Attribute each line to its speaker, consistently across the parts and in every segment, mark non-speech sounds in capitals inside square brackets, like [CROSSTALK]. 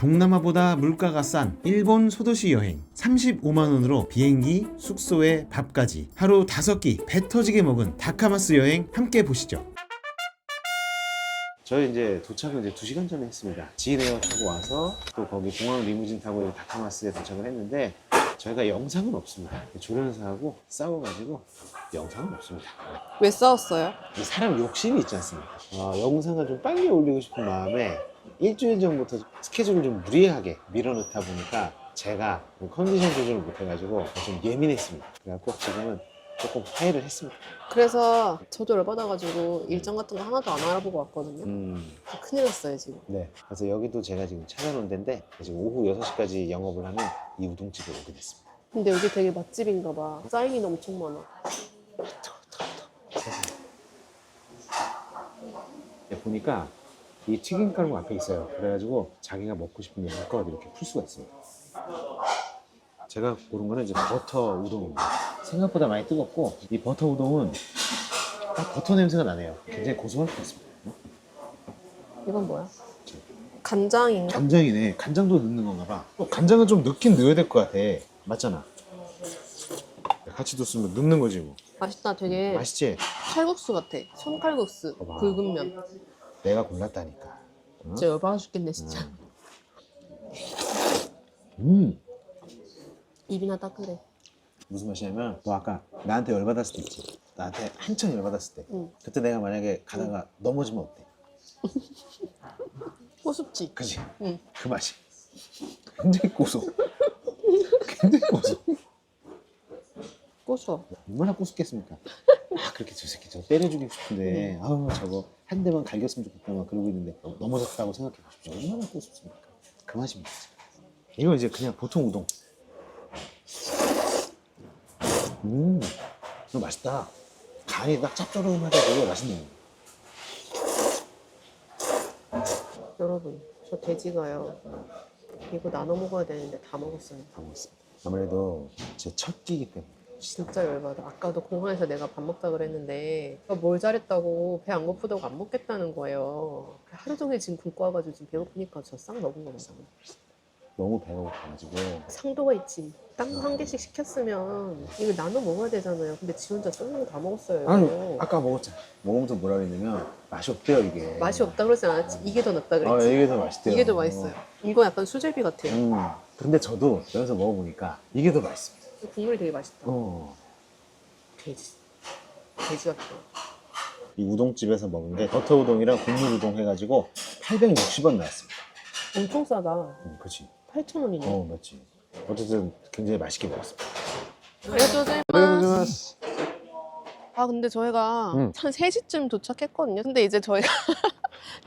Speaker 1: 동남아보다 물가가 싼 일본 소도시 여행 35만 원으로 비행기, 숙소에 밥까지 하루 5끼 배 터지게 먹은 다카마스 여행 함께 보시죠. 저희 이제 도착을 이제 2시간 전에 했습니다. 지에어 타고 와서 또 거기 공항 리무진 타고 이제 다카마스에 도착을 했는데 저희가 영상은 없습니다. 조련사하고 싸워가지고 영상은 없습니다.
Speaker 2: 왜 싸웠어요?
Speaker 1: 이 사람 욕심이 있지 않습니까? 어, 영상을 좀 빨리 올리고 싶은 마음에 일주일 전부터 스케줄을 좀 무리하게 밀어넣다 보니까 제가 컨디션 조절을 못해가지고 좀 예민했습니다. 그래갖고 지금은 조금 화해를 했습니다.
Speaker 2: 그래서 저도 열받아가지고 일정 같은 거 하나도 안 알아보고 왔거든요.
Speaker 1: 음,
Speaker 2: 큰일 났어요 지금.
Speaker 1: 네. 그래서 여기도 제가 지금 찾아놓은 데인데 지금 오후 6시까지 영업을 하는 이 우동집에 오게 됐습니다.
Speaker 2: 근데 여기 되게 맛집인가 봐. 사인이 엄청 많아.
Speaker 1: 네, 보니까 이 튀김가루가 앞에 있어요. 그래가지고 자기가 먹고 싶은 양껏 이렇게 풀 수가 있습니다. 제가 고른 거는 이제 버터 우동입니다. 생각보다 많이 뜨겁고 이 버터 우동은 딱 버터 냄새가 나네요. 굉장히 고소할 것 같습니다.
Speaker 2: 이건 뭐야? 간장인가?
Speaker 1: 간장이네. 간장도 넣는 건가 봐. 또 간장은 좀 넣긴 넣어야 될 것 같아. 맞잖아. 같이 뒀으면 넣는 거지 뭐.
Speaker 2: 맛있다. 되게
Speaker 1: 맛있지?
Speaker 2: 칼국수 같아. 손칼국수.
Speaker 1: 봐봐.
Speaker 2: 굵은 면.
Speaker 1: 내가 골랐다니까. 어?
Speaker 2: 진짜 열받아 죽겠네 진짜.
Speaker 1: 음.
Speaker 2: 입이나 닦으래.
Speaker 1: 무슨 맛이냐면 너 아까 나한테 열받았을 때 있지 나한테 한참 열받았을 때
Speaker 2: 응.
Speaker 1: 그때 내가 만약에 가다가 넘어지면 어때? [LAUGHS]
Speaker 2: 호sup지.
Speaker 1: 그지?
Speaker 2: 응.
Speaker 1: 그 맛이 굉장히 고소 [LAUGHS] 굉장히 고소
Speaker 2: 고소.
Speaker 1: 얼마나 고소겠습니까? 아 그렇게 저 새끼 저 때려주고 싶은데. 아우 저거 한 대만 갈겼으면 좋겠다. 막 그러고 있는데 어, 넘어졌다고 생각해 보십시오. 얼마나 고소습니까? 그 맛입니다 이거 이제 그냥 보통 우동. 음 이거 맛있다. 간이 딱 짭조름하게 맛있네요.
Speaker 2: 여러분, 저 돼지가요. 이거 나눠 먹어야 되는데 다 먹었어요.
Speaker 1: 다 먹었습니다. 아무래도 제 첫 끼기 때문에
Speaker 2: 진짜 열받아. 아까도 공항에서 내가 밥 먹자 그랬는데 뭘 잘했다고 배 안 고프다고 안 먹겠다는 거예요. 하루 종일 지금 굶고 와가지고 지금 배고프니까 저 싹 먹은 거 같아.
Speaker 1: 너무 배가 고파가지고
Speaker 2: 상도가 있지. 땅 한 개씩 시켰으면 이거 나눠 먹어야 되잖아요. 근데 지 혼자 거다 먹었어요.
Speaker 1: 아니
Speaker 2: 이거.
Speaker 1: 아까 먹었잖아 먹으면서 뭐라 그랬냐면 맛이 없대요 이게
Speaker 2: 맛이 없다 그러지 않았지. 이게 더 낫다
Speaker 1: 아
Speaker 2: 그랬지.
Speaker 1: 이게 더 맛있대요
Speaker 2: 이게 더 맛있어요. 이거 약간 수제비 같아요.
Speaker 1: 음, 근데 저도 여기서 먹어보니까 이게 더 맛있습니다.
Speaker 2: 국물이 되게 맛있다.
Speaker 1: 어.
Speaker 2: 돼지. 돼지 같아.
Speaker 1: 이 우동집에서 먹은 게 버터 우동이랑 국물 우동 해가지고 860원 나왔습니다.
Speaker 2: 엄청 싸다.
Speaker 1: 음, 그렇지.
Speaker 2: 8,000원이네.
Speaker 1: 어, 맞지. 어쨌든 굉장히 맛있게 먹었습니다.
Speaker 2: 그래도 아 근데 저희가
Speaker 1: 응.
Speaker 2: 한 3시쯤 도착했거든요. 근데 이제 저희가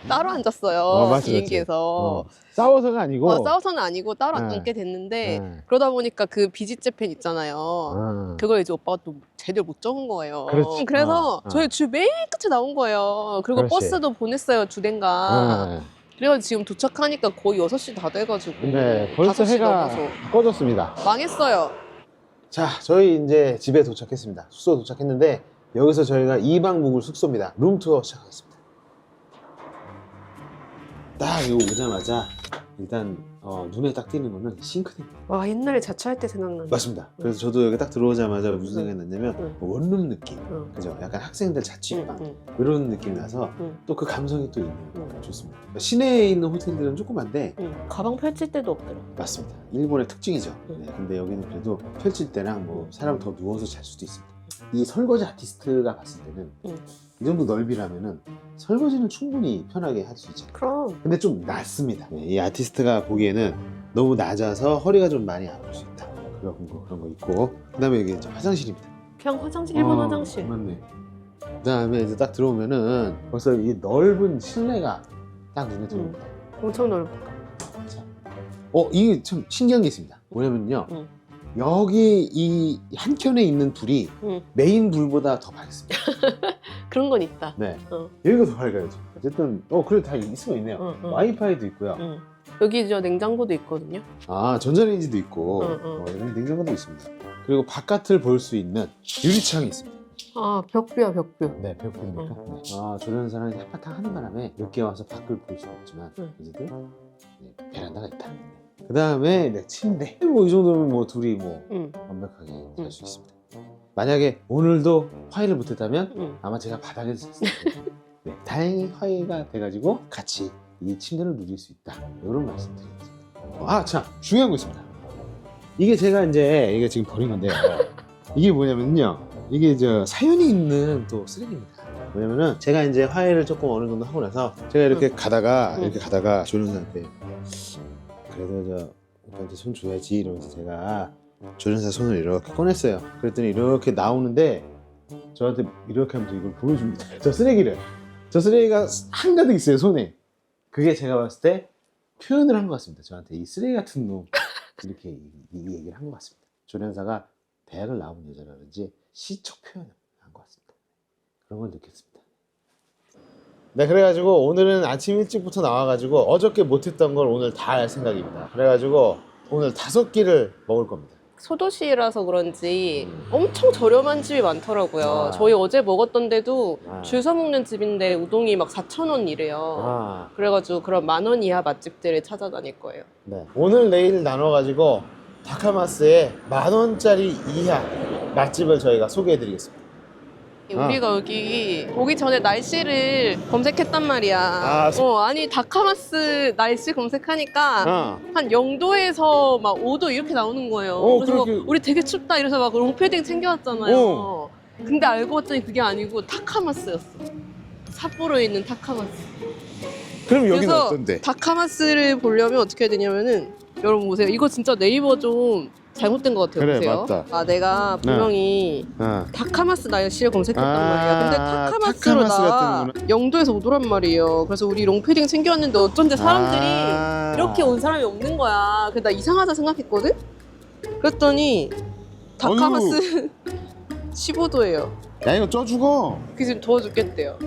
Speaker 2: 따로 앉았어요.
Speaker 1: 어, 맞지,
Speaker 2: 비행기에서.
Speaker 1: 싸워서가 아니고.
Speaker 2: 어, 싸워서는 아니고 따로
Speaker 1: 네.
Speaker 2: 앉게 됐는데
Speaker 1: 네.
Speaker 2: 그러다 보니까 그 비지 재팬 있잖아요.
Speaker 1: 아.
Speaker 2: 그걸 이제 오빠가 또 제대로 못 적은 거예요.
Speaker 1: 그렇지.
Speaker 2: 래서
Speaker 1: 어, 어.
Speaker 2: 저희 주 맨 끝에 나온 거예요. 그리고
Speaker 1: 그렇지.
Speaker 2: 버스도 보냈어요, 두 대인가.
Speaker 1: 아.
Speaker 2: 그래서 지금 도착하니까 거의 6시 다 돼가지고.
Speaker 1: 근데 벌써
Speaker 2: 5시
Speaker 1: 해가
Speaker 2: 넘어서.
Speaker 1: 꺼졌습니다.
Speaker 2: 망했어요.
Speaker 1: 자, 저희 이제 집에 도착했습니다. 숙소 도착했는데 여기서 저희가 2박 묵을 숙소입니다. 룸투어 시작하겠습니다. 딱 이거 오자마자 일단 어, 눈에 딱 띄는 거는 싱크대입니다.
Speaker 2: 와, 옛날에 자취할 때 생각나네.
Speaker 1: 맞습니다. 그래서 저도 여기 딱 들어오자마자 무슨 생각이 났냐면
Speaker 2: 응.
Speaker 1: 원룸 느낌.
Speaker 2: 응.
Speaker 1: 그죠? 약간 학생들 자취방
Speaker 2: 응,
Speaker 1: 이런 느낌 나서
Speaker 2: 응.
Speaker 1: 또그 감성이 또 있는
Speaker 2: 응.
Speaker 1: 좋습니다. 시내에 있는 호텔들은 조그만데
Speaker 2: 응. 가방 펼칠 데도 없더라.
Speaker 1: 맞습니다. 일본의 특징이죠.
Speaker 2: 응.
Speaker 1: 네, 근데 여기는 그래도 펼칠 때랑 뭐 사람 더 누워서 잘 수도 있습니다. 이 설거지 아티스트가 봤을 때는
Speaker 2: 응.
Speaker 1: 이 정도 넓이라면은 설거지는 충분히 편하게 할 수 있죠.
Speaker 2: 그럼
Speaker 1: 근데 좀 낮습니다. 네, 이 아티스트가 보기에는 너무 낮아서 허리가 좀 많이 아플 수 있다. 그런 거 그런 거 있고 그다음에 여기 이제 화장실입니다.
Speaker 2: 그냥 화장실 일본
Speaker 1: 어,
Speaker 2: 화장실.
Speaker 1: 맞네. 그다음에 이제 딱 들어오면은 벌써 이 넓은 실내가 딱 눈에 들어옵니다.
Speaker 2: 엄청 넓어.
Speaker 1: 어 이게 참 신기한 게 있습니다. 뭐냐면요.
Speaker 2: 응.
Speaker 1: 여기 이 한켠에 있는 불이
Speaker 2: 응.
Speaker 1: 메인 불보다 더 밝습니다. [LAUGHS]
Speaker 2: 그런 건 있다.
Speaker 1: 네.
Speaker 2: 어.
Speaker 1: 여기가 더 밝아요. 지금. 어쨌든 어 그래도 다 있으면 있네요.
Speaker 2: 응, 응.
Speaker 1: 와이파이도 있고요.
Speaker 2: 응. 여기 저 냉장고도 있거든요.
Speaker 1: 아 전자레인지도 있고
Speaker 2: 응, 응.
Speaker 1: 어, 여기 냉장고도 있습니다. 그리고 바깥을 볼 수 있는 유리창이 있습니다.
Speaker 2: 아 벽뷰야 벽뷰.
Speaker 1: 네, 배고픕니까? 네. 아 조련사랑 한바탕 하는 바람에 늦게 와서 밖을 볼 수가 없지만
Speaker 2: 응.
Speaker 1: 어쨌든 네, 베란다가 있다. 그 다음에 네, 침대. 뭐 이 정도면 뭐 둘이 뭐
Speaker 2: 응.
Speaker 1: 완벽하게 잘수
Speaker 2: 응.
Speaker 1: 있습니다. 만약에 오늘도 화해를 못했다면
Speaker 2: 응.
Speaker 1: 아마 제가 바닥에서 잤을 거예요. [LAUGHS] 네, 다행히 화해가 돼가지고 같이 이 침대를 누릴 수 있다. 이런 말씀드리겠습니다. 아, 참 중요한 거 있습니다. 이게 제가 이제 이게 지금 버린 건데요. [LAUGHS] 이게 뭐냐면요. 이게 저 사연이 있는 또 쓰레기입니다. 뭐냐면은 제가 이제 화해를 조금 어느 정도 하고 나서 제가 이렇게 가다가
Speaker 2: 응.
Speaker 1: 이렇게 가다가 조련사한테 그래도 저 오빠한테 손 줘야지 이러면서 제가 조련사 손을 이렇게 꺼냈어요. 그랬더니 이렇게 나오는데 저한테 이렇게 하면서 이걸 보여줍니다. [LAUGHS] 저 쓰레기를. 저 쓰레기가 한가득 있어요, 손에. 그게 제가 봤을 때 표현을 한 것 같습니다. 저한테 이 쓰레기 같은 놈. [LAUGHS] 이렇게 이, 이 얘기를 한 것 같습니다. 조련사가 대학을 나온 여자라든지 시적 표현을 한 것 같습니다. 그런 걸 느꼈습니다. 네, 그래가지고 오늘은 아침 일찍부터 나와가지고 어저께 못했던 걸 오늘 다 할 생각입니다. 그래가지고 오늘 다섯 끼를 먹을 겁니다.
Speaker 2: 소도시라서 그런지
Speaker 1: 음.
Speaker 2: 엄청 저렴한 집이 많더라고요.
Speaker 1: 아.
Speaker 2: 저희 어제 먹었던 데도
Speaker 1: 아.
Speaker 2: 줄 서 먹는 집인데 우동이 막 4,000원 이래요.
Speaker 1: 아,
Speaker 2: 그래가지고 그런 만 원 이하 맛집들을 찾아다닐 거예요.
Speaker 1: 네. 오늘 내일 나눠가지고 다카마스의 만 원짜리 이하 맛집을 저희가 소개해드리겠습니다. 아.
Speaker 2: 우리가 여기 오기 전에 날씨를 검색했단 말이야.
Speaker 1: 아,
Speaker 2: 어, 아니 다카마스 날씨 검색하니까
Speaker 1: 아,
Speaker 2: 한 0도에서 막 5도 이렇게 나오는 거예요.
Speaker 1: 어,
Speaker 2: 그래서
Speaker 1: 그렇게-
Speaker 2: 우리 되게 춥다 이래서 막 롱패딩 챙겨왔잖아요.
Speaker 1: 어.
Speaker 2: 근데 알고 봤더니 그게 아니고 타카마스였어. 삿포로에 있는 타카마스.
Speaker 1: 그럼 여기는
Speaker 2: 그래서
Speaker 1: 어떤데?
Speaker 2: 타카마스를 보려면 어떻게 해야 되냐면은 여러분 보세요. 이거 진짜 네이버 좀 잘못된 것 같아요.
Speaker 1: 그래,
Speaker 2: 보세요.
Speaker 1: 맞다.
Speaker 2: 아 내가 분명히
Speaker 1: 아,
Speaker 2: 다카마스 날씨를 검색했단
Speaker 1: 아,
Speaker 2: 말이야. 근데
Speaker 1: 타카마스가
Speaker 2: 나. 0도에서 5도란 말이에요. 그래서 우리 롱패딩 챙겨왔는데 어쩐지 사람들이
Speaker 1: 아.
Speaker 2: 이렇게 온 사람이 없는 거야. 그래서 나 이상하다 생각했거든? 그랬더니 다카마스 15도예요. [LAUGHS]
Speaker 1: 야 이거 쪄 죽어.
Speaker 2: 그게 지금 더워 죽겠대요.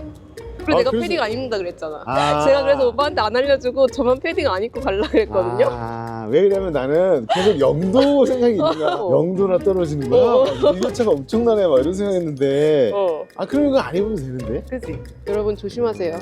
Speaker 2: 그리고
Speaker 1: 아,
Speaker 2: 내가
Speaker 1: 그래서-
Speaker 2: 패딩 안 입는다 그랬잖아.
Speaker 1: 아.
Speaker 2: 제가 그래서 오빠한테 안 알려주고 저만 패딩 안 입고 갈라 그랬거든요.
Speaker 1: 아, 왜 그러면 나는 계속 영도 생각이 있는 거야.
Speaker 2: 어.
Speaker 1: 영도나 떨어지는 거야.
Speaker 2: 어.
Speaker 1: 막 일교차가 엄청나네 막 이런 생각했는데.
Speaker 2: 어,
Speaker 1: 아 그러면 이거 안 입으면 되는데?
Speaker 2: 그지. 여러분 조심하세요.
Speaker 1: 아,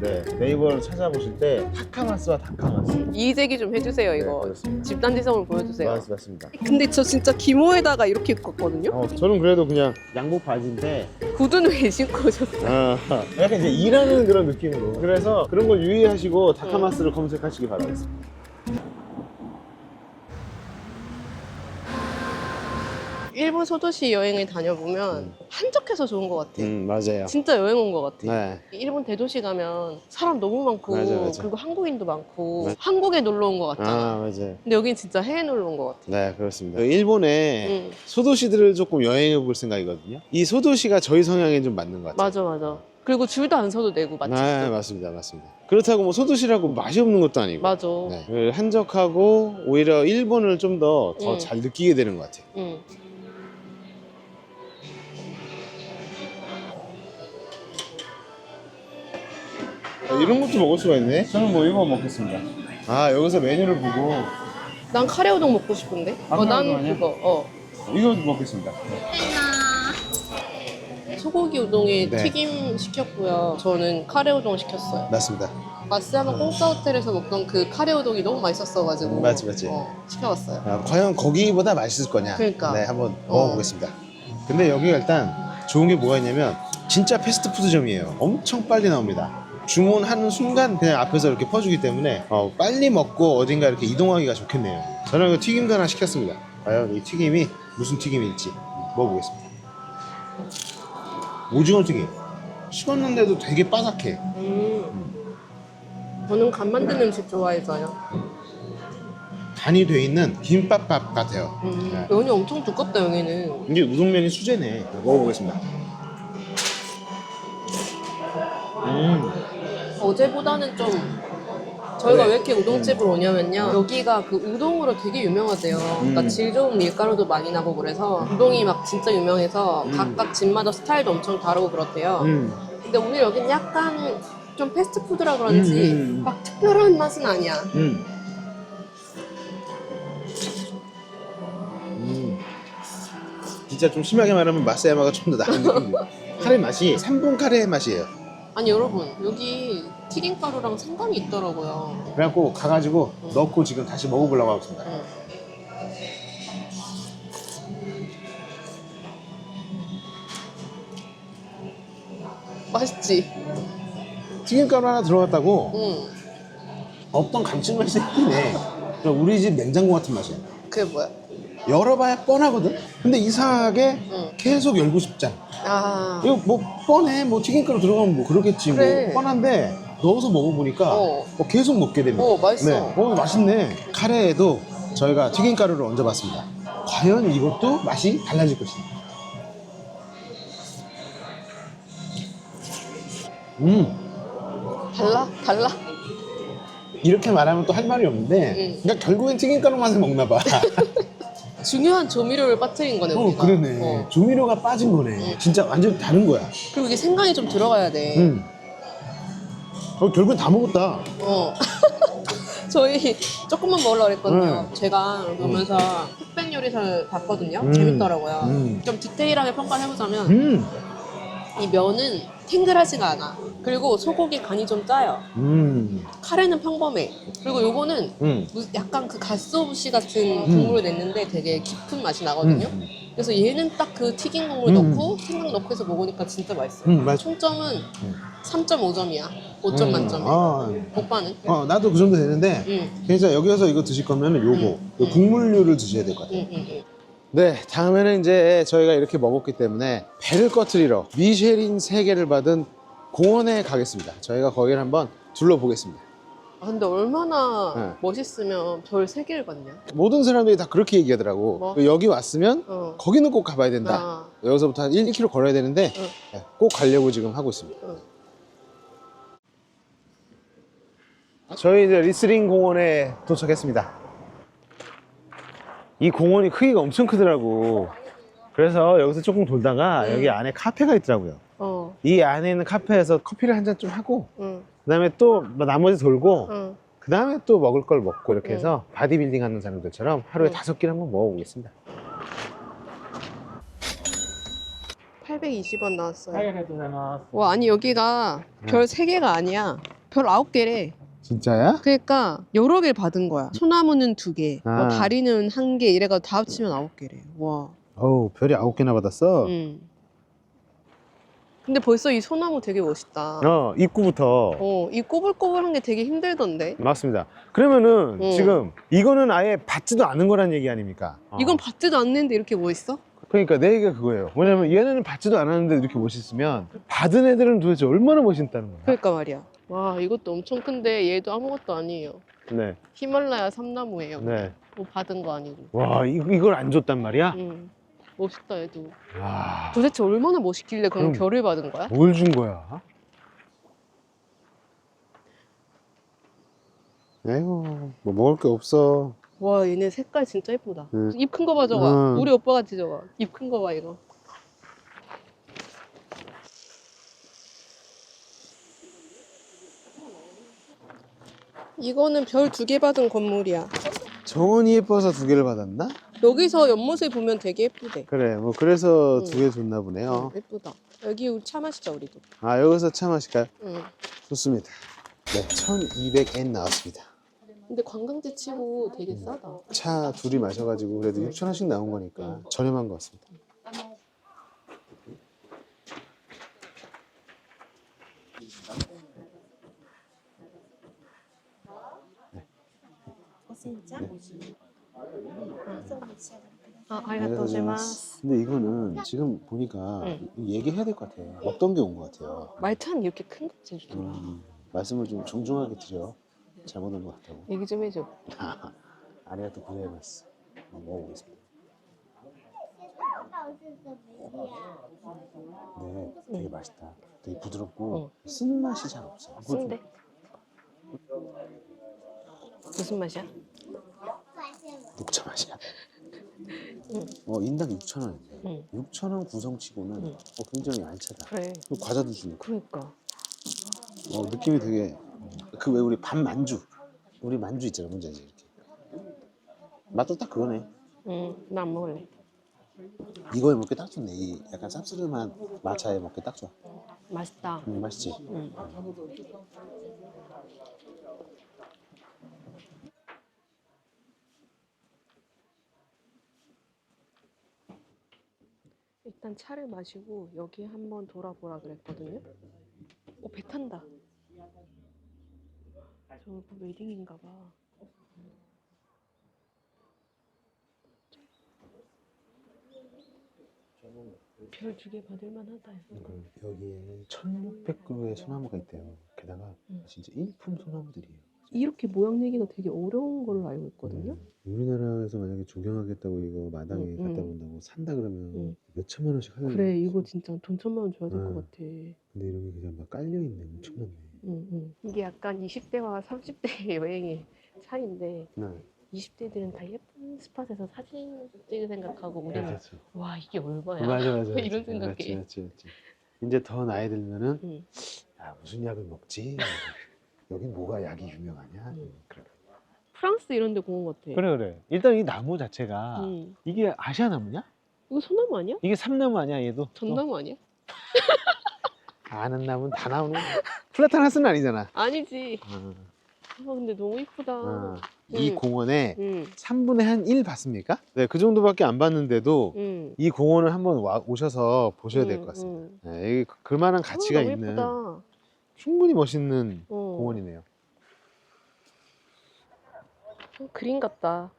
Speaker 1: 네. 네이버를 찾아보실 때 타카마스와 다카마스.
Speaker 2: 이의제기 좀 해주세요
Speaker 1: 네,
Speaker 2: 이거.
Speaker 1: 그렇습니다.
Speaker 2: 집단지성을 보여주세요.
Speaker 1: 맞- 맞습니다.
Speaker 2: 근데 저 진짜 기모에다가 이렇게 입고 왔거든요.
Speaker 1: 어, 저는 그래도 그냥 양복 바지인데
Speaker 2: 구두는 왜 [LAUGHS] 신고 오셨어요?
Speaker 1: 아, 약간 이제 일하는 그런 느낌으로. 그래서 그런 걸 유의하시고 다카마스를 검색하시기 바라겠습니다.
Speaker 2: 일본 소도시 여행을 다녀보면
Speaker 1: 음.
Speaker 2: 한적해서 좋은 것 같아.
Speaker 1: 음, 맞아요.
Speaker 2: 진짜 여행 온 것 같아.
Speaker 1: 네.
Speaker 2: 일본 대도시 가면 사람 너무 많고
Speaker 1: 맞아, 맞아.
Speaker 2: 그리고 한국인도 많고
Speaker 1: 맞아.
Speaker 2: 한국에 놀러 온 것 같잖아.
Speaker 1: 아, 맞아요.
Speaker 2: 근데 여긴 진짜 해외 놀러 온 것 같아.
Speaker 1: 네, 그렇습니다. 일본에
Speaker 2: 응.
Speaker 1: 소도시들을 조금 여행해 볼 생각이거든요. 이 소도시가 저희 성향에 좀 맞는 것 같아요.
Speaker 2: 맞아 맞아. 그리고 줄도 안 서도 되고 맞지?
Speaker 1: 네, 맞습니다. 맞습니다. 그렇다고 뭐 소도시라고 맛이 없는 것도 아니고.
Speaker 2: 맞아.
Speaker 1: 네. 그 한적하고 오히려 일본을 좀 더 더
Speaker 2: 음.
Speaker 1: 잘 느끼게 되는 것 같아요.
Speaker 2: 응.
Speaker 1: 이런 것도 먹을 수가 있네. 저는 뭐 이거 먹겠습니다. 아 여기서 메뉴를 보고
Speaker 2: 난 카레 우동 먹고 싶은데.
Speaker 1: 아,
Speaker 2: 어, 난
Speaker 1: 카레 우동 아니야?
Speaker 2: 그거. 어.
Speaker 1: 이거 먹겠습니다.
Speaker 2: 소고기 우동에
Speaker 1: 네.
Speaker 2: 튀김 시켰고요. 저는 카레 우동 시켰어요.
Speaker 1: 맞습니다.
Speaker 2: 마스야마 공짜 호텔에서 먹던 그 카레 우동이 너무 맛있었어가지고.
Speaker 1: 음, 맞지, 맞지.
Speaker 2: 어, 시켜봤어요.
Speaker 1: 아, 과연 거기보다 맛있을 거냐?
Speaker 2: 그러니까.
Speaker 1: 네, 한번
Speaker 2: 어.
Speaker 1: 먹어보겠습니다. 근데 여기가 일단 좋은 게 뭐가 있냐면 진짜 패스트푸드점이에요. 엄청 빨리 나옵니다. 주문하는 순간 그냥 앞에서 이렇게 퍼주기 때문에 어, 빨리 먹고 어딘가 이렇게 이동하기가 좋겠네요. 저는 이거 튀김도 하나 시켰습니다. 과연 이 튀김이 무슨 튀김일지 먹어보겠습니다. 오징어 튀김. 식었는데도 되게 바삭해.
Speaker 2: 음. 저는 간 만드는 음식 좋아해서요.
Speaker 1: 간이 돼 있는 김밥밥 같아요.
Speaker 2: 음.
Speaker 1: 네.
Speaker 2: 면이 엄청 두껍다 여기는.
Speaker 1: 이게 우동면이 수제네. 먹어보겠습니다.
Speaker 2: 어제보다는 좀 저희가
Speaker 1: 네.
Speaker 2: 왜 이렇게 우동집을 오냐면요 여기가 그 우동으로 되게 유명하대요 그러니까
Speaker 1: 음.
Speaker 2: 질 좋은 밀가루도 많이 나고 그래서 우동이 막 진짜 유명해서
Speaker 1: 음.
Speaker 2: 각각 집마다 스타일도 엄청 다르고 그렇대요
Speaker 1: 음.
Speaker 2: 근데 오늘 여기는 약간 좀 패스트푸드라 그런지
Speaker 1: 음, 음, 음.
Speaker 2: 막 특별한 맛은 아니야
Speaker 1: 음. 음. 진짜 좀 심하게 말하면 마사야마가 좀 더 나은 [LAUGHS] 느낌이에요. 카레 맛이 3분 카레 맛이에요.
Speaker 2: 아니 여러분 여기 튀김가루랑 상관이 있더라고요.
Speaker 1: 그래갖고 가가지고 넣고 지금 다시 먹어보려고 하고 있습니다.
Speaker 2: 응. 맛있지?
Speaker 1: 튀김가루 하나 들어갔다고
Speaker 2: 응.
Speaker 1: 없던 감칠맛이 있네. 우리 집 냉장고 같은 맛이야.
Speaker 2: 그게 뭐야?
Speaker 1: 열어봐야 뻔하거든? 근데 이상하게
Speaker 2: 응.
Speaker 1: 계속 열고 싶잖아.
Speaker 2: 아.
Speaker 1: 이거 뭐 뻔해. 뭐 튀김가루 들어가면 뭐 그러겠지.
Speaker 2: 그래.
Speaker 1: 뭐 뻔한데 넣어서 먹어보니까
Speaker 2: 어.
Speaker 1: 어, 계속 먹게 됩니다.
Speaker 2: 어, 맛있어.
Speaker 1: 네. 어, 맛있네. 카레에도 저희가 튀김가루를 얹어봤습니다. 과연 이것도 맛이 달라질 것인가? 음,
Speaker 2: 달라? 달라?
Speaker 1: 이렇게 말하면 또 할 말이 없는데,
Speaker 2: 응.
Speaker 1: 그러니까 결국엔 튀김가루 맛을 먹나 봐. [LAUGHS]
Speaker 2: 중요한 조미료를 빠뜨린 거네,
Speaker 1: 어,
Speaker 2: 우리가.
Speaker 1: 그러네.
Speaker 2: 어.
Speaker 1: 조미료가 빠진 거네.
Speaker 2: 응.
Speaker 1: 진짜 완전 다른 거야.
Speaker 2: 그리고 이게 생강이 좀 들어가야 돼.
Speaker 1: 음. 어, 결국엔 다 먹었다.
Speaker 2: 어. [LAUGHS] 저희 조금만 먹으려고 그랬거든요.
Speaker 1: 음.
Speaker 2: 제가 보면서 흑백 요리사를 봤거든요.
Speaker 1: 음.
Speaker 2: 재밌더라고요.
Speaker 1: 음.
Speaker 2: 좀 디테일하게 평가를 해보자면
Speaker 1: 음.
Speaker 2: 이 면은 탱글하지가 않아. 그리고 소고기 간이 좀 짜요.
Speaker 1: 음.
Speaker 2: 카레는 평범해. 그리고 요거는
Speaker 1: 음.
Speaker 2: 약간 그 갓소부시 같은 국물을 냈는데 되게 깊은 맛이 나거든요.
Speaker 1: 음.
Speaker 2: 그래서 얘는 딱 그 튀긴 국물
Speaker 1: 음.
Speaker 2: 넣고 생강 넣고 해서 먹으니까 진짜 맛있어요.
Speaker 1: 음, 맛.
Speaker 2: 총점은
Speaker 1: 음.
Speaker 2: 3.5점이야. 5점
Speaker 1: 음.
Speaker 2: 만점에.
Speaker 1: 아,
Speaker 2: 오빠는?
Speaker 1: 어, 나도 그 정도 되는데,
Speaker 2: 응.
Speaker 1: 그래서 여기서 이거 드실 거면 요거,
Speaker 2: 음.
Speaker 1: 요 국물류를 드셔야 될 것 같아요.
Speaker 2: 응, 응, 응.
Speaker 1: 네, 다음에는 이제 저희가 이렇게 먹었기 때문에 배를 꺼트리러 미쉐린 세개를 받은 공원에 가겠습니다. 저희가 거기를 한번 둘러보겠습니다.
Speaker 2: 아, 근데 얼마나
Speaker 1: 네.
Speaker 2: 멋있으면 별 세 개를 받냐?
Speaker 1: 모든 사람들이 다 그렇게 얘기하더라고.
Speaker 2: 뭐?
Speaker 1: 여기 왔으면
Speaker 2: 어.
Speaker 1: 거기는 꼭 가봐야 된다.
Speaker 2: 아,
Speaker 1: 여기서부터 한 1, 2km 걸어야 되는데
Speaker 2: 응.
Speaker 1: 네, 꼭 가려고 지금 하고 있습니다.
Speaker 2: 응.
Speaker 1: 저희 이제 리스링 공원에 도착했습니다. 이 공원이 크기가 엄청 크더라고. 그래서 여기서 조금 돌다가
Speaker 2: 음.
Speaker 1: 여기 안에 카페가 있더라고요.
Speaker 2: 어.
Speaker 1: 이 안에 있는 카페에서 커피를 한 잔 좀 하고
Speaker 2: 음.
Speaker 1: 그 다음에 또 뭐 나머지 돌고
Speaker 2: 음.
Speaker 1: 그 다음에 또 먹을 걸 먹고 이렇게
Speaker 2: 음.
Speaker 1: 해서 바디빌딩 하는 사람들처럼 하루에
Speaker 2: 음.
Speaker 1: 다섯 끼를 한번 먹어보겠습니다.
Speaker 2: 820원 나왔어요. 와 아니 여기가
Speaker 1: 네.
Speaker 2: 별 세개가 아니야. 별 아홉 개래.
Speaker 1: 진짜야?
Speaker 2: 그러니까 여러 개를 받은 거야. 소나무는 두 개, 뭐
Speaker 1: 아.
Speaker 2: 다리는 한 개, 이래가 다 합치면 아홉 개래. 와.
Speaker 1: 어우 별이 아홉 개나 받았어.
Speaker 2: 응. 근데 벌써 이 소나무 되게 멋있다.
Speaker 1: 어 입구부터
Speaker 2: 어, 이 꼬불꼬불한 게 되게 힘들던데.
Speaker 1: 맞습니다. 그러면은
Speaker 2: 음.
Speaker 1: 지금 이거는 아예 받지도 않은 거란 얘기 아닙니까? 어.
Speaker 2: 이건 받지도 않는데 이렇게 멋있어?
Speaker 1: 그러니까 내 얘기가 그거예요. 왜냐면 얘네는 받지도 않았는데 이렇게 멋있으면 받은 애들은 도대체 얼마나 멋있다는 거야.
Speaker 2: 그러니까 말이야. 와, 이것도 엄청 큰데 얘도 아무것도 아니에요.
Speaker 1: 네,
Speaker 2: 히말라야 삼나무예요.
Speaker 1: 네.
Speaker 2: 뭐 받은 거 아니고.
Speaker 1: 와 이, 이걸 안 줬단 말이야?
Speaker 2: 응. 멋있다 얘도.
Speaker 1: 와,
Speaker 2: 도대체 얼마나 멋있길래 그런
Speaker 1: 그럼-
Speaker 2: 별을 받은 거야?
Speaker 1: 뭘 준 거야? 에이구, 뭐 먹을 게 없어.
Speaker 2: 와, 얘네 색깔 진짜 예쁘다.
Speaker 1: 응.
Speaker 2: 입큰 거 봐, 저거.
Speaker 1: 응.
Speaker 2: 우리 오빠 같지, 저거. 입큰 거 봐, 이거. 이거는 별 두 개 받은 건물이야.
Speaker 1: 정원이 예뻐서 두 개를 받았나?
Speaker 2: 여기서 연못을 보면 되게 예쁘대.
Speaker 1: 그래, 뭐 그래서
Speaker 2: 응.
Speaker 1: 두 개 줬나 보네요.
Speaker 2: 응, 예쁘다. 여기 우리 차 마시자, 우리도.
Speaker 1: 아 여기서 차 마실까요?
Speaker 2: 응.
Speaker 1: 좋습니다. 네, 1,200엔 나왔습니다.
Speaker 2: 근데 관광지 치고 되게 싸다.
Speaker 1: 차 둘이 마셔가지고 그래도 6천 원씩 나온 거니까
Speaker 2: 응.
Speaker 1: 저렴한 것 같습니다.
Speaker 2: 아,
Speaker 1: 근데 이거는 지금 보니까
Speaker 2: 응.
Speaker 1: 얘기해야 될 것 같아요. 없던 게 온 것 같아요.
Speaker 2: 말탄 이렇게 큰 거 제주도라.
Speaker 1: 음, 말씀을 좀 정중하게 드려. 잘못 온것 같다고.
Speaker 2: 얘기 좀 해줘. [LAUGHS]
Speaker 1: 아리가또 고자이마스. 한번 먹어보겠습니다. 네, 되게 맛있다. 되게 부드럽고
Speaker 2: 응.
Speaker 1: 쓴 맛이 잘 없어.
Speaker 2: 쓴데? 무슨 맛이야?
Speaker 1: 녹차 맛이야.
Speaker 2: 응.
Speaker 1: 어, 인당 6천 원인데
Speaker 2: 응.
Speaker 1: 6천 원 구성치고는
Speaker 2: 응.
Speaker 1: 어, 굉장히 알차다.
Speaker 2: 그래.
Speaker 1: 그리고 과자도 주니까
Speaker 2: 그러니까.
Speaker 1: 어, 느낌이 되게 그 왜 우리 밥 만주 우리 만주 있잖아 알지 이렇게 맛도 딱 그거네.
Speaker 2: 응, 나 안 먹을래.
Speaker 1: 이거에 먹기 딱 좋네. 이 약간 쌉스름한 마차에 먹기 딱 좋아.
Speaker 2: 맛있다.
Speaker 1: 음, 맛있지.
Speaker 2: 응. 일단 차를 마시고 여기 한번 돌아보라 그랬거든요. 어, 배 탄다. 저거 뭐 웨딩인가 봐. 별 두 개 받을 만하다.
Speaker 1: 그 여기에 1600그루의 소나무가 있대요. 게다가
Speaker 2: 음.
Speaker 1: 진짜 일품 소나무들이에요.
Speaker 2: 이렇게 모양 내기가 되게 어려운 걸로 알고 있거든요.
Speaker 1: 네. 우리나라 에서 만약에 조경하겠다고 이거 마당에
Speaker 2: 음,
Speaker 1: 갖다
Speaker 2: 음.
Speaker 1: 본다고 산다 그러면
Speaker 2: 음.
Speaker 1: 몇 천만 원씩 하는
Speaker 2: 그래 이거 진짜 돈 천만 원 줘야 될것
Speaker 1: 음.
Speaker 2: 같아.
Speaker 1: 근데 이런 게 그냥 막 깔려 있네. 엄청 많네.
Speaker 2: 응, 응. 이게 약간 20대와 30대의 [LAUGHS] 여행의 차이인데
Speaker 1: 네.
Speaker 2: 20대들은 다 예쁜 스팟에서 사진 찍을 생각하고 우리는
Speaker 1: 그렇죠.
Speaker 2: 와 이게 얼마야?
Speaker 1: 맞아 맞아.
Speaker 2: 뭐 이런
Speaker 1: 맞아.
Speaker 2: 생각해.
Speaker 1: 맞지 맞지 맞지. 이제 더 나이 들면은
Speaker 2: 응.
Speaker 1: 야 무슨 약을 먹지? [LAUGHS] 여기 뭐가 약이 유명하냐?
Speaker 2: 음.
Speaker 1: 그래.
Speaker 2: 프랑스 이런 데 공원 같아.
Speaker 1: 그래 그래. 일단 이 나무 자체가
Speaker 2: 응.
Speaker 1: 이게 아시아 나무냐?
Speaker 2: 이거 소나무 아니야?
Speaker 1: 이게 삼나무 아니야 얘도?
Speaker 2: 전나무 아니야?
Speaker 1: 또 [LAUGHS] 아는 나무는 다 나오는 거야. 플라타나스는 아니잖아.
Speaker 2: 아니지.
Speaker 1: 어,
Speaker 2: 아 근데 너무 이쁘다.
Speaker 1: 어. 이
Speaker 2: 음.
Speaker 1: 공원에
Speaker 2: 응.
Speaker 1: 3분의 한 1 봤습니까? 네, 그 정도밖에 안 봤는데도
Speaker 2: 응.
Speaker 1: 이 공원을 한번 와, 오셔서 보셔야 될 것 같습니다. 네, 이게 그만한 가치가
Speaker 2: 아, 너무
Speaker 1: 있는
Speaker 2: 예쁘다. 어.
Speaker 1: 충분히 멋있는
Speaker 2: 어.
Speaker 1: 공원이네요.
Speaker 2: 그림 같다.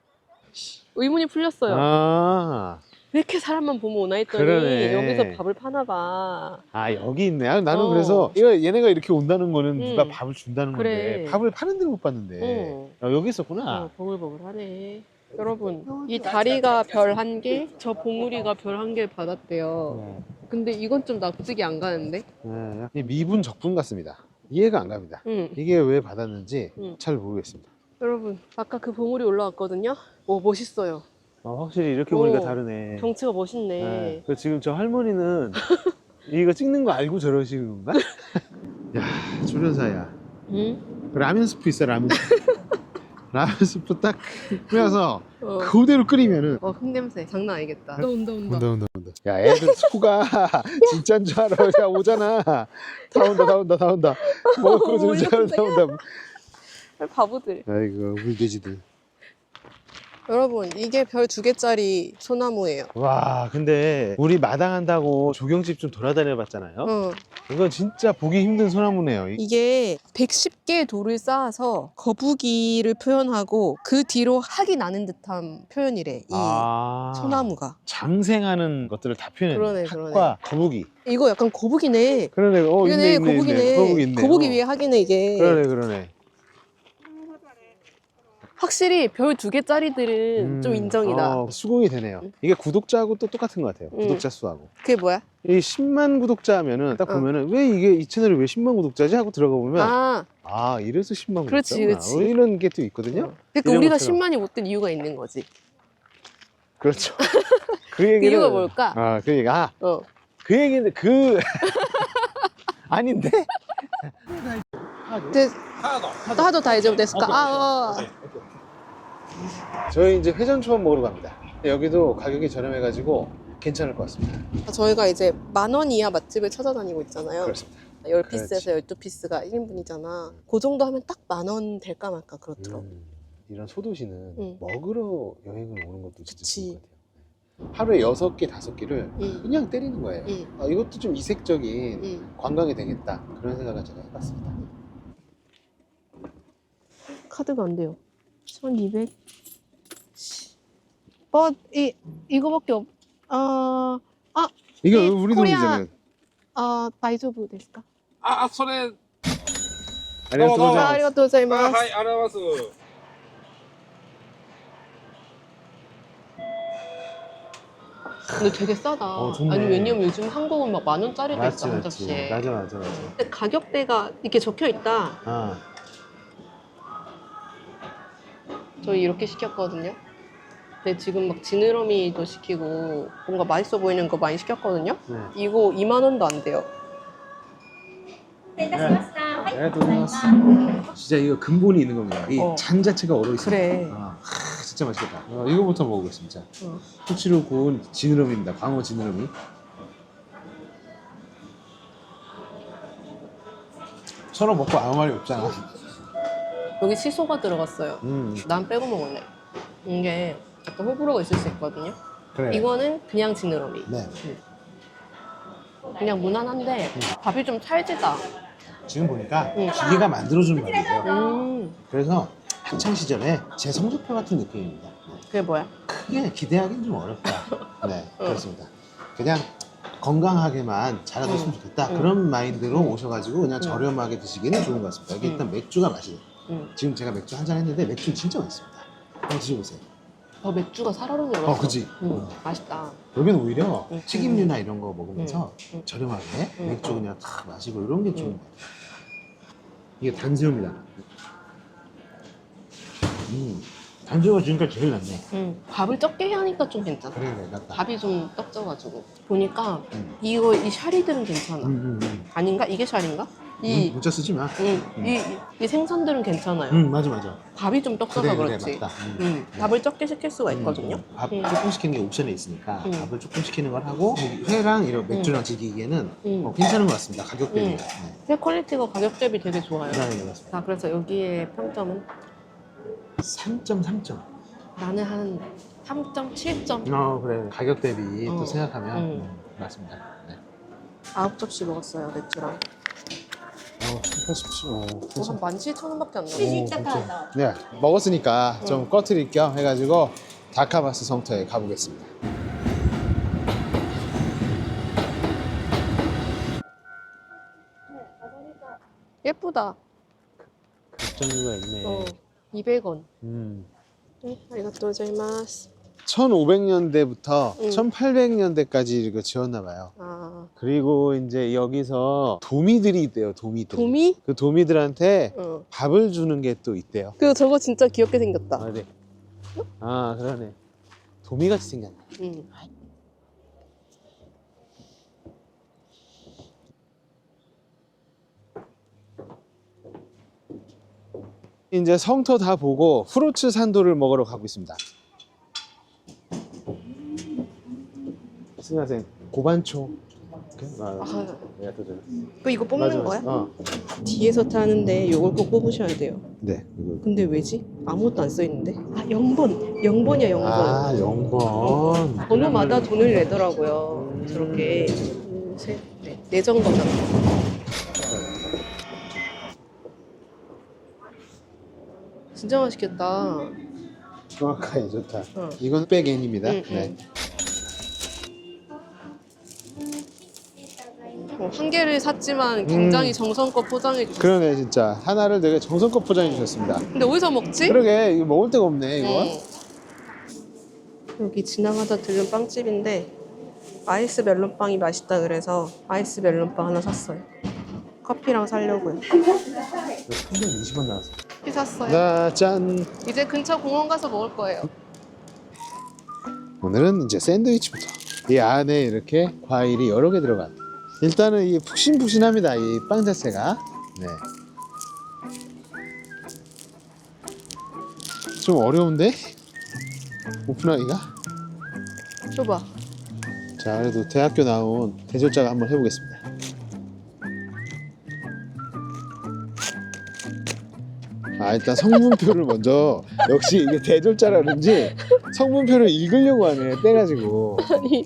Speaker 2: 의문이 풀렸어요.
Speaker 1: 아,
Speaker 2: 왜 이렇게 사람만 보면 오나 했더니
Speaker 1: 그러네.
Speaker 2: 여기서 밥을 파나 봐.
Speaker 1: 아 여기 있네. 아, 나는
Speaker 2: 어.
Speaker 1: 그래서 이거 얘네가 이렇게 온다는 거는
Speaker 2: 음.
Speaker 1: 누가 밥을 준다는
Speaker 2: 그래.
Speaker 1: 건데 밥을 파는 데를 못 봤는데
Speaker 2: 어.
Speaker 1: 아, 여기 있었구나.
Speaker 2: 어, 보글보글하네. 여러분, 이 다리가 별 한 개, 저 봉우리가 별 한 개 받았대요.
Speaker 1: 네.
Speaker 2: 근데 이건 좀 납득이 안 가는데?
Speaker 1: 네, 이 미분 적분 같습니다. 이해가 안 갑니다.
Speaker 2: 응.
Speaker 1: 이게 왜 받았는지
Speaker 2: 음.
Speaker 1: 잘 모르겠습니다.
Speaker 2: 여러분, 아까 그 봉우리 올라왔거든요? 오, 멋있어요.
Speaker 1: 어, 확실히 이렇게
Speaker 2: 오,
Speaker 1: 보니까 다르네.
Speaker 2: 경치가 멋있네.
Speaker 1: 네. 그 지금 저 할머니는 [LAUGHS] 이거 찍는 거 알고 저러시는 건가? [LAUGHS] 야, 조련사야.
Speaker 2: 응?
Speaker 1: 그 라면 스프 있어, 라면 스프. [LAUGHS] 라면 스프 딱 끓여서
Speaker 2: 어.
Speaker 1: 그대로 끓이면은
Speaker 2: 어, 흙냄새. 장난 아니겠다. 온다, 온다, 온다.
Speaker 1: 온다 온다 온다. 야, 애들 소가 진짜인 줄 알아. 야, 오잖아. 다 온다, 다 온다, 다 온다. 뭐 그러는 줄 알아, 다 온다.
Speaker 2: 바보들.
Speaker 1: 아이고, 우리 돼지들.
Speaker 2: 여러분, 이게 별 두 개짜리 소나무예요.
Speaker 1: 와, 근데 우리 마당한다고 조경집 좀 돌아다녀 봤잖아요.
Speaker 2: 어.
Speaker 1: 이건 진짜 보기 힘든 소나무네요. 이-
Speaker 2: 이게 110개의 돌을 쌓아서 거북이를 표현하고 그 뒤로 학이 나는 듯한 표현이래. 이
Speaker 1: 아.
Speaker 2: 소나무가.
Speaker 1: 장생하는 것들을 다 표현해.
Speaker 2: 그러네,
Speaker 1: 학과 거북이.
Speaker 2: 이거 약간 거북이네.
Speaker 1: 그러네. 어,
Speaker 2: 이거네,
Speaker 1: 있네, 있네,
Speaker 2: 거북이네.
Speaker 1: 있네. 거북이 있네.
Speaker 2: 거북이
Speaker 1: 어.
Speaker 2: 위에 학이네, 이게.
Speaker 1: 그러네, 그러네.
Speaker 2: 확실히 별 두 개짜리들은
Speaker 1: 음,
Speaker 2: 좀 인정이다.
Speaker 1: 어, 수긍이 되네요.
Speaker 2: 음.
Speaker 1: 이게 구독자하고 또 똑같은 것 같아요.
Speaker 2: 음.
Speaker 1: 구독자 수하고.
Speaker 2: 그게 뭐야?
Speaker 1: 이 10만 구독자면은 딱
Speaker 2: 어.
Speaker 1: 보면은 왜 이게 이 채널이 왜 10만 구독자지 하고 들어가 보면 아,
Speaker 2: 아,
Speaker 1: 이래서 10만
Speaker 2: 그렇지,
Speaker 1: 구독자구나.
Speaker 2: 그렇지.
Speaker 1: 어, 이런 게 또 있거든요.
Speaker 2: 어. 그러니까
Speaker 1: 이런
Speaker 2: 우리가
Speaker 1: 것처럼.
Speaker 2: 10만이 못 된 이유가 있는 거지.
Speaker 1: 그렇죠. 그 [LAUGHS]
Speaker 2: 그
Speaker 1: 얘기는
Speaker 2: 이유가 뭘까?
Speaker 1: 아, 그 얘기. 아,
Speaker 2: 어.
Speaker 1: 그 얘기인데 그 [LAUGHS] 아닌데?
Speaker 2: 데, 하도 다이제부 데스까? 아, 어.
Speaker 1: 저희 이제 회전 초밥 먹으러 갑니다. 여기도 가격이 저렴해가지고 괜찮을 것 같습니다.
Speaker 2: 저희가 이제 만 원 이하 맛집을 찾아다니고 있잖아요.
Speaker 1: 그렇습니다.
Speaker 2: 10피스에서 12피스가 1인분이잖아. 그 정도 하면 딱 만 원 될까 말까 그렇더라고.
Speaker 1: 음, 이런 소도시는
Speaker 2: 음.
Speaker 1: 먹으러 여행을 오는 것도 진짜
Speaker 2: 그치.
Speaker 1: 좋은 것 같아요. 하루에 여섯 개, 다섯 개를
Speaker 2: 응.
Speaker 1: 그냥 때리는 거예요.
Speaker 2: 응.
Speaker 1: 아, 이것도 좀 이색적인
Speaker 2: 응.
Speaker 1: 관광이 되겠다. 그런 생각을 제가 해봤습니다.
Speaker 2: 카드가 안 돼요. 1200. 뭐, 이, 이거밖에 없, 어,
Speaker 1: 이게
Speaker 2: 이
Speaker 1: 우리
Speaker 2: 코리아-
Speaker 1: 돈이잖아요.
Speaker 2: 아, 다이조부 데스까?
Speaker 3: あ、あそれ、
Speaker 1: 아리가또
Speaker 3: 어, 어,
Speaker 2: 아,
Speaker 1: 고자이마스.
Speaker 2: 아리가또
Speaker 3: あ
Speaker 2: 고자이마스.
Speaker 3: はい、あります。
Speaker 2: 근데 되게 싸다.
Speaker 1: 어, 좋네.
Speaker 2: 아니, 왜냐면 요즘 한국은 막 만 원짜리도 있어,
Speaker 1: 맞지,
Speaker 2: 한
Speaker 1: 맞지.
Speaker 2: 접시에.
Speaker 1: 맞아, 맞아, 맞아.
Speaker 2: 근데 가격대가 이렇게 적혀 있다.
Speaker 1: 아,
Speaker 2: 저희 이렇게 시켰거든요. 근데 지금 막 지느러미도 시키고 뭔가 맛있어 보이는 거 많이 시켰거든요.
Speaker 1: 네.
Speaker 2: 이거 2만 원도 안 돼요.
Speaker 4: 失礼いたしました。はい、
Speaker 1: 네,
Speaker 4: ございます。
Speaker 1: 진짜 이거 근본이 있는 겁니다. 이
Speaker 2: 어.
Speaker 1: 잔 자체가 얼어 있어.
Speaker 2: 그래.
Speaker 1: 아, 하, 진짜 맛있겠다. 어, 이거부터 먹어보겠습니다.
Speaker 2: 어.
Speaker 1: 후치로 구운 지느러미입니다. 광어 지느러미. 서로 먹고 아무 말이 없잖아.
Speaker 2: 여기 시소가 들어갔어요.
Speaker 1: 음,
Speaker 2: 난 빼고 먹을래. 이게 약간 호불호가 있을 수 있거든요.
Speaker 1: 그래.
Speaker 2: 이거는 그냥 지느러미.
Speaker 1: 네.
Speaker 2: 음. 그냥 무난한데 밥이 좀 찰지다.
Speaker 1: 지금 보니까
Speaker 2: 응.
Speaker 1: 기계가 만들어주는 밥이에요.
Speaker 2: 음,
Speaker 1: 그래서 학창 시절에 제 성적표 같은 느낌입니다.
Speaker 2: 그게 뭐야?
Speaker 1: 크게 기대하기는 좀 어렵다. 네,
Speaker 2: 응. [LAUGHS]
Speaker 1: 그렇습니다. 그냥 건강하게만 자라줬으면 좋겠다.
Speaker 2: 응.
Speaker 1: 그런 마인드로 오셔가지고 그냥 저렴하게 드시기는 좋은 것 같습니다. 여기
Speaker 2: 응.
Speaker 1: 일단 맥주가 맛있어요.
Speaker 2: 음.
Speaker 1: 지금 제가 맥주 한 잔 했는데 맥주 진짜 맛있습니다. 한번 드셔보세요.
Speaker 2: 어, 맥주가 줄
Speaker 1: 어. 그지?
Speaker 2: 음, 맛있다.
Speaker 1: 여기는 오히려
Speaker 2: 응.
Speaker 1: 튀김류나 이런 거 먹으면서
Speaker 2: 응. 응.
Speaker 1: 저렴하게
Speaker 2: 응.
Speaker 1: 맥주 그냥 탁 마시고 이런 게 좋은
Speaker 2: 응.
Speaker 1: 것 같아요. 이게 단새우입니다. 음, 단새우가 지금까지 제일 낫네.
Speaker 2: 음, 밥을 적게 하니까 좀 괜찮아.
Speaker 1: 그래, 그래, 낫다.
Speaker 2: 밥이 좀 떡져가지고 보니까
Speaker 1: 음.
Speaker 2: 이거 이 샤리들은 괜찮아.
Speaker 1: 음, 음, 음.
Speaker 2: 아닌가? 이게 샤리인가? 이,
Speaker 1: 음, 문자 쓰지 마.
Speaker 2: 음, 이, 이, 이 생선들은 괜찮아요.
Speaker 1: 응, 맞아, 맞아.
Speaker 2: 밥이 좀 떡져서
Speaker 1: 그래, 그래,
Speaker 2: 그렇지.
Speaker 1: 맞다. 음.
Speaker 2: 음, 밥을 적게 시킬 수가 있거든요.
Speaker 1: 음, 밥
Speaker 2: 음.
Speaker 1: 조금 시키는 게 옵션에 있으니까
Speaker 2: 음.
Speaker 1: 밥을 조금 시키는 걸 하고 회랑 이런 맥주랑 즐기기에는
Speaker 2: 음.
Speaker 1: 어, 괜찮은 것 같습니다. 가격 대비.
Speaker 2: 음. 회 퀄리티가 가격 대비 되게 좋아요.
Speaker 1: 네, 네, 맞습니다.
Speaker 2: 자, 그래서 여기에 평점은
Speaker 1: 3.3점.
Speaker 2: 나는 한 3.7점.
Speaker 1: 어, 그래. 가격 대비
Speaker 2: 어.
Speaker 1: 또 생각하면
Speaker 2: 음.
Speaker 1: 음, 맞습니다. 네.
Speaker 2: 아홉 접시 먹었어요, 맥주랑.
Speaker 1: 어, 80, 어,
Speaker 2: 뭐한 17,000원밖에 안 나와.
Speaker 4: 시식 딱
Speaker 1: 네, 먹었으니까 좀 꺼트릴 겸 해가지고 다카바스 성터에 가보겠습니다.
Speaker 2: 예쁘다.
Speaker 1: 급정류가 있네.
Speaker 2: 어, 200원.
Speaker 1: 음.
Speaker 2: 네, 아리가또 고자이마스.
Speaker 1: 1500년대부터
Speaker 2: 음.
Speaker 1: 1800년대까지 이거 지었나 봐요.
Speaker 2: 아,
Speaker 1: 그리고 이제 여기서 도미들이 있대요, 도미들.
Speaker 2: 도미?
Speaker 1: 그 도미들한테
Speaker 2: 어.
Speaker 1: 밥을 주는 게 또 있대요.
Speaker 2: 그 저거 진짜 귀엽게 생겼다.
Speaker 1: 아, 네. 아, 그러네. 도미같이 생겼네.
Speaker 2: 응.
Speaker 1: 이제 성터 다 보고 후르츠 산도를 먹으러 가고 있습니다. 스미마생 고반초. 아,
Speaker 2: 아,
Speaker 1: 내가 또 저-
Speaker 2: 그 이거 뽑는
Speaker 1: 맞아,
Speaker 2: 거야?
Speaker 1: 맞아. 어.
Speaker 2: 뒤에서 타는데 이걸 꼭 뽑으셔야 돼요.
Speaker 1: 네. 이거.
Speaker 2: 근데 왜지? 아무것도 안 써 있는데? 아, 0번. 0번이야, 0번.
Speaker 1: 아, 0번.
Speaker 2: 번호마다 돈을 내더라고요. 저렇게. 둘, 셋, 넷. 네 정도잖아. 진짜 맛있겠다.
Speaker 1: 정확하게 좋다.
Speaker 2: 어.
Speaker 1: 이건 백엔입니다.
Speaker 2: 응,
Speaker 1: 네.
Speaker 2: 어, 한 개를 샀지만 굉장히 정성껏 포장해 주셨어.
Speaker 1: 그러네 진짜 하나를 되게 정성껏 포장해 주셨습니다.
Speaker 2: 근데 어디서 먹지?
Speaker 1: 그러게 이거 먹을 데가 없네 이거.
Speaker 2: 응. 여기 지나가다 들른 빵집인데 아이스 멜론빵이 맛있다 그래서 아이스 멜론빵 하나 샀어요. 커피랑 사려고요.
Speaker 1: 320원 나왔어.
Speaker 2: 커피 샀어요.
Speaker 1: 나 짠.
Speaker 2: 이제 근처 공원 가서 먹을 거예요.
Speaker 1: 오늘은 이제 샌드위치부터. 이 안에 이렇게 과일이 여러 개 들어간. 일단은 이 푹신푹신합니다. 이 빵 자체가. 네. 좀 어려운데? 오픈하기가?
Speaker 2: 줘봐.
Speaker 1: 자, 그래도 대학교 나온 대졸자가 한번 해보겠습니다. 아, 일단 성분표를 먼저, 역시 이게 대졸자라 그런지 성분표를 읽으려고 하네, 떼가지고.
Speaker 2: 아니,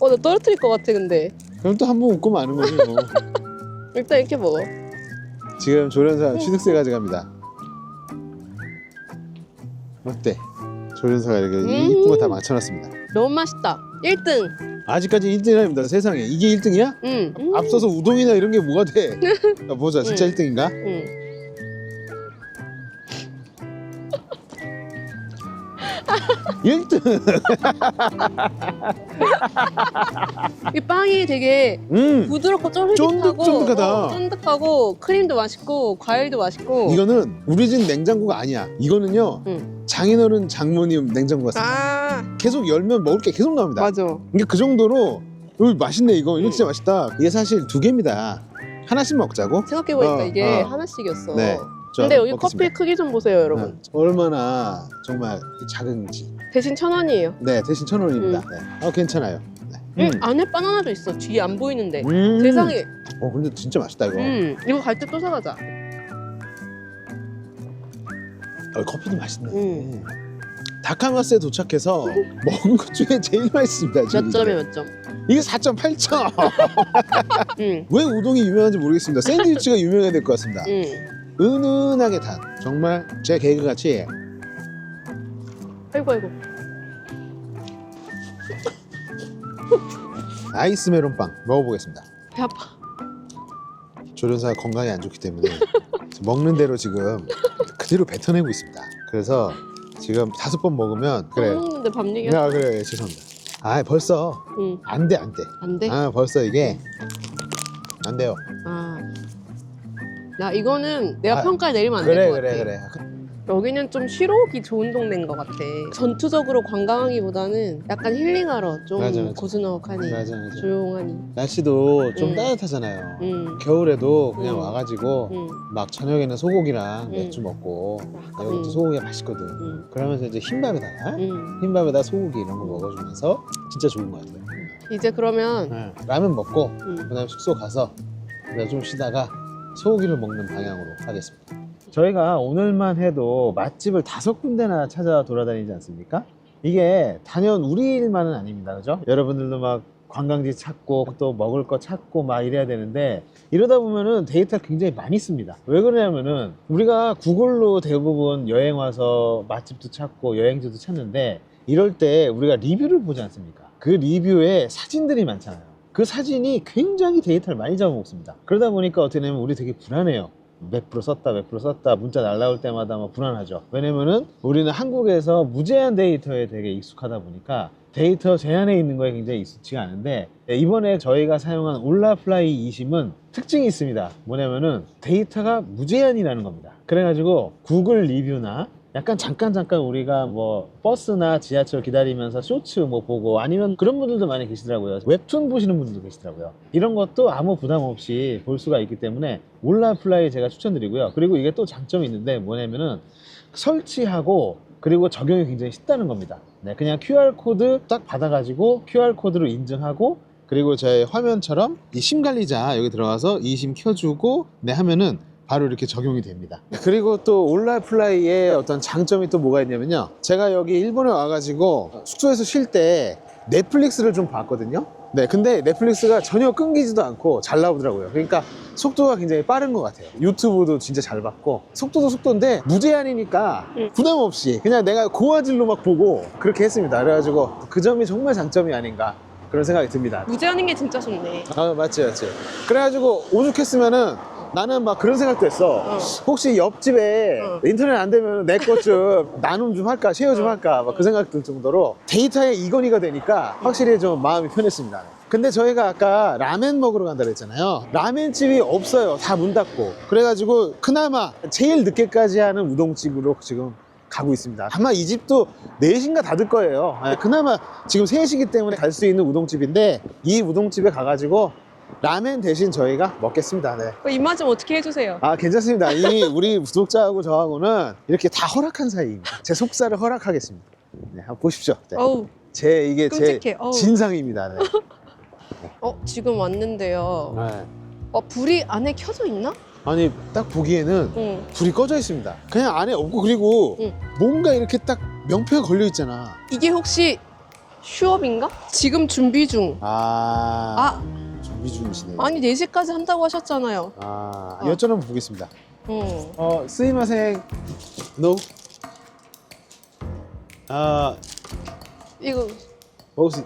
Speaker 2: 어, 나 떨어뜨릴 것 같아, 근데.
Speaker 1: 그럼 또 한 번 웃고 마는 거지, 뭐. [LAUGHS]
Speaker 2: 일단 이렇게 먹어.
Speaker 1: 지금 조련사 취득세 가져갑니다. 어때? 조련사가 이렇게
Speaker 2: 음.
Speaker 1: 이쁜 거 다 맞춰놨습니다.
Speaker 2: 너무 맛있다. 1등.
Speaker 1: 아직까지 1등입니다, 세상에. 이게 1등이야?
Speaker 2: 응. 음.
Speaker 1: 앞서서 우동이나 이런 게 뭐가 돼? [LAUGHS] 야, 보자, 진짜
Speaker 2: 음.
Speaker 1: 1등인가?
Speaker 2: 응.
Speaker 1: 1등!
Speaker 2: 이 빵이 되게
Speaker 1: 음!
Speaker 2: 부드럽고 쫄깃하고
Speaker 1: 쫀득쫀득하다.
Speaker 2: 어, 쫀득하고 크림도 맛있고 과일도 맛있고
Speaker 1: 이거는 우리 집 냉장고가 아니야. 이거는요,
Speaker 2: 응.
Speaker 1: 장인어른 장모님 냉장고 같습니다.
Speaker 2: 아
Speaker 1: 계속 열면 먹을 게 계속 나옵니다.
Speaker 2: 맞아
Speaker 1: 이게 그 정도로, 어, 맛있네, 이거. 이거 진짜 맛있다. 이게 사실 두 개입니다. 하나씩 먹자고.
Speaker 2: 생각해보니까
Speaker 1: 어,
Speaker 2: 이게
Speaker 1: 어.
Speaker 2: 하나씩이었어
Speaker 1: 네. 저
Speaker 2: 근데 여기
Speaker 1: 먹겠습니다.
Speaker 2: 커피 크기 좀 보세요 여러분
Speaker 1: 어, 얼마나 정말 작은지.
Speaker 2: 대신 천 원이에요
Speaker 1: 네, 대신 천 원입니다. 네. 어, 괜찮아요. 네.
Speaker 2: 응, 안에 바나나도 있어 뒤에 안 보이는데
Speaker 1: 음.
Speaker 2: 세상에
Speaker 1: 어, 근데 진짜 맛있다, 이거.
Speaker 2: 음, 이거 갈 때 또 사가자
Speaker 1: 어, 커피도 맛있네.
Speaker 2: 음.
Speaker 1: 다카마스에 도착해서 [LAUGHS] 먹은 것 중에 제일 맛있습니다. 지금
Speaker 2: 몇
Speaker 1: 이게.
Speaker 2: 점에 몇 점?
Speaker 1: 이게 4.8점.
Speaker 2: 응. [LAUGHS]
Speaker 1: 왜 우동이 유명한지 모르겠습니다. 샌드위치가 유명해야 될 것 같습니다.
Speaker 2: 응.
Speaker 1: 은은하게 단. 정말 제 개그같이
Speaker 2: 아이고 아이고.
Speaker 1: 아이스 메론빵 먹어보겠습니다.
Speaker 2: 배 아파.
Speaker 1: 조련사가 건강에 안 좋기 때문에 [LAUGHS] 먹는 대로 지금 그대로 뱉어내고 있습니다. 그래서 지금 다섯 번 먹으면 그래.
Speaker 2: 밥 먹는데 밥 얘기.
Speaker 1: 아 그래 죄송합니다. 아 벌써
Speaker 2: 응.
Speaker 1: 안돼 안 돼.
Speaker 2: 안 돼?
Speaker 1: 아 벌써 이게 안 돼요.
Speaker 2: 아. 야 이거는 내가
Speaker 1: 아,
Speaker 2: 평가 내리면 안
Speaker 1: 그래
Speaker 2: 될것
Speaker 1: 그래
Speaker 2: 같아.
Speaker 1: 그래.
Speaker 2: 여기는 좀 쉬러 오기 좋은 동네인 것 같아. 전투적으로 관광하기보다는 약간 힐링하러 좀
Speaker 1: 맞아, 맞아.
Speaker 2: 고즈넉하니
Speaker 1: 맞아 맞아.
Speaker 2: 조용하니.
Speaker 1: 날씨도 좀
Speaker 2: 응.
Speaker 1: 따뜻하잖아요.
Speaker 2: 응.
Speaker 1: 겨울에도 그냥
Speaker 2: 응.
Speaker 1: 와가지고
Speaker 2: 응.
Speaker 1: 막 저녁에는 소고기랑
Speaker 2: 응.
Speaker 1: 맥주 먹고 여기
Speaker 2: 응.
Speaker 1: 또 소고기가 맛있거든.
Speaker 2: 응.
Speaker 1: 그러면서 이제 흰밥에다가
Speaker 2: 응.
Speaker 1: 흰밥에다 소고기 이런 거 먹어주면서 진짜 좋은 것 같아요.
Speaker 2: 이제 그러면
Speaker 1: 네. 라면 먹고
Speaker 2: 응.
Speaker 1: 그다음에 숙소 가서 내가 좀 쉬다가 소고기를 먹는 방향으로 하겠습니다. 저희가 오늘만 해도 맛집을 다섯 군데나 찾아 돌아다니지 않습니까? 이게 단연 우리 일만은 아닙니다. 그죠? 여러분들도 막 관광지 찾고 또 먹을 거 찾고 막 이래야 되는데 이러다 보면은 데이터를 굉장히 많이 씁니다. 왜 그러냐면은 우리가 구글로 대부분 여행 와서 맛집도 찾고 여행지도 찾는데 이럴 때 우리가 리뷰를 보지 않습니까? 그 리뷰에 사진들이 많잖아요. 그 사진이 굉장히 데이터를 많이 잡아먹습니다. 그러다 보니까 어떻게 되냐면 우리 되게 불안해요. 몇 프로 썼다, 몇 프로 썼다, 문자 날라올 때마다 막 불안하죠. 왜냐면은 우리는 한국에서 무제한 데이터에 되게 익숙하다 보니까 데이터 제한에 있는 거에 굉장히 익숙치가 않은데 네, 이번에 저희가 사용한 올라플라이 20은 특징이 있습니다. 뭐냐면은 데이터가 무제한이라는 겁니다. 그래가지고 구글 리뷰나 약간 잠깐 잠깐 우리가 뭐 버스나 지하철 기다리면서 쇼츠 뭐 보고 아니면 그런 분들도 많이 계시더라고요. 웹툰 보시는 분들도 계시더라고요. 이런 것도 아무 부담 없이 볼 수가 있기 때문에 올라플라이 제가 추천드리고요. 그리고 이게 또 장점이 있는데 뭐냐면은 설치하고 그리고 적용이 굉장히 쉽다는 겁니다. 네, 그냥 QR 코드 딱 받아가지고 QR 코드로 인증하고 그리고 제 화면처럼 이 심 관리자 여기 들어가서 이 심 켜주고 네 하면은 바로 이렇게 적용이 됩니다. 그리고 또 올라플라이의 어떤 장점이 또 뭐가 있냐면요. 제가 여기 일본에 와가지고 숙소에서 쉴 때 넷플릭스를 좀 봤거든요. 네, 근데 넷플릭스가 전혀 끊기지도 않고 잘 나오더라고요. 그러니까 속도가 굉장히 빠른 것 같아요. 유튜브도 진짜 잘 봤고 속도도 속도인데 무제한이니까
Speaker 2: 응.
Speaker 1: 부담 없이 그냥 내가 고화질로 막 보고 그렇게 했습니다. 그래가지고 그 점이 정말 장점이 아닌가 그런 생각이 듭니다.
Speaker 2: 무제한인 게 진짜 좋네.
Speaker 1: 아 맞지 맞지. 그래가지고 오죽했으면은 나는 막 그런 생각도 했어.
Speaker 2: 어.
Speaker 1: 혹시 옆집에
Speaker 2: 어.
Speaker 1: 인터넷 안 되면 내 것 좀 [LAUGHS] 나눔 좀 할까, 쉐어 좀
Speaker 2: 어.
Speaker 1: 할까, 막 그 생각 들 정도로 데이터의 이건희가 되니까 확실히 좀 마음이 편했습니다. 근데 저희가 아까 라멘 먹으러 간다 그랬잖아요. 라멘집이 없어요. 다 문 닫고. 그래가지고 그나마 제일 늦게까지 하는 우동집으로 지금 가고 있습니다. 아마 이 집도 4시인가 닫을 거예요. 예, 그나마 지금 3시기 때문에 갈 수 있는 우동집인데 이 우동집에 가가지고 라멘 대신 저희가 먹겠습니다. 네.
Speaker 2: 그 입맛 좀 어떻게 해주세요.
Speaker 1: 아 괜찮습니다. 이미 우리 구독자하고 저하고는 이렇게 다 허락한 사이입니다. 제 속살을 허락하겠습니다. 네, 한번 보십시오. 네.
Speaker 2: 어우,
Speaker 1: 제 이게 제
Speaker 2: 끔찍해. 어우.
Speaker 1: 진상입니다. 네. [LAUGHS]
Speaker 2: 어 지금 왔는데요.
Speaker 1: 네.
Speaker 2: 어 불이 안에 켜져 있나?
Speaker 1: 아니 딱 보기에는
Speaker 2: 응.
Speaker 1: 불이 꺼져 있습니다. 그냥 안에 없고 그리고
Speaker 2: 응.
Speaker 1: 뭔가 이렇게 딱 명패가 걸려 있잖아.
Speaker 2: 이게 혹시 휴업인가? 지금 준비 중.
Speaker 1: 아,
Speaker 2: 아
Speaker 1: 준비 중이시네요.
Speaker 2: 아니 4시까지 한다고 하셨잖아요.
Speaker 1: 아,
Speaker 2: 어.
Speaker 1: 여쭤 한번 보겠습니다.
Speaker 2: 응.
Speaker 1: 어, 스이마생, 노. 아,
Speaker 2: 이거
Speaker 1: 먹을 수,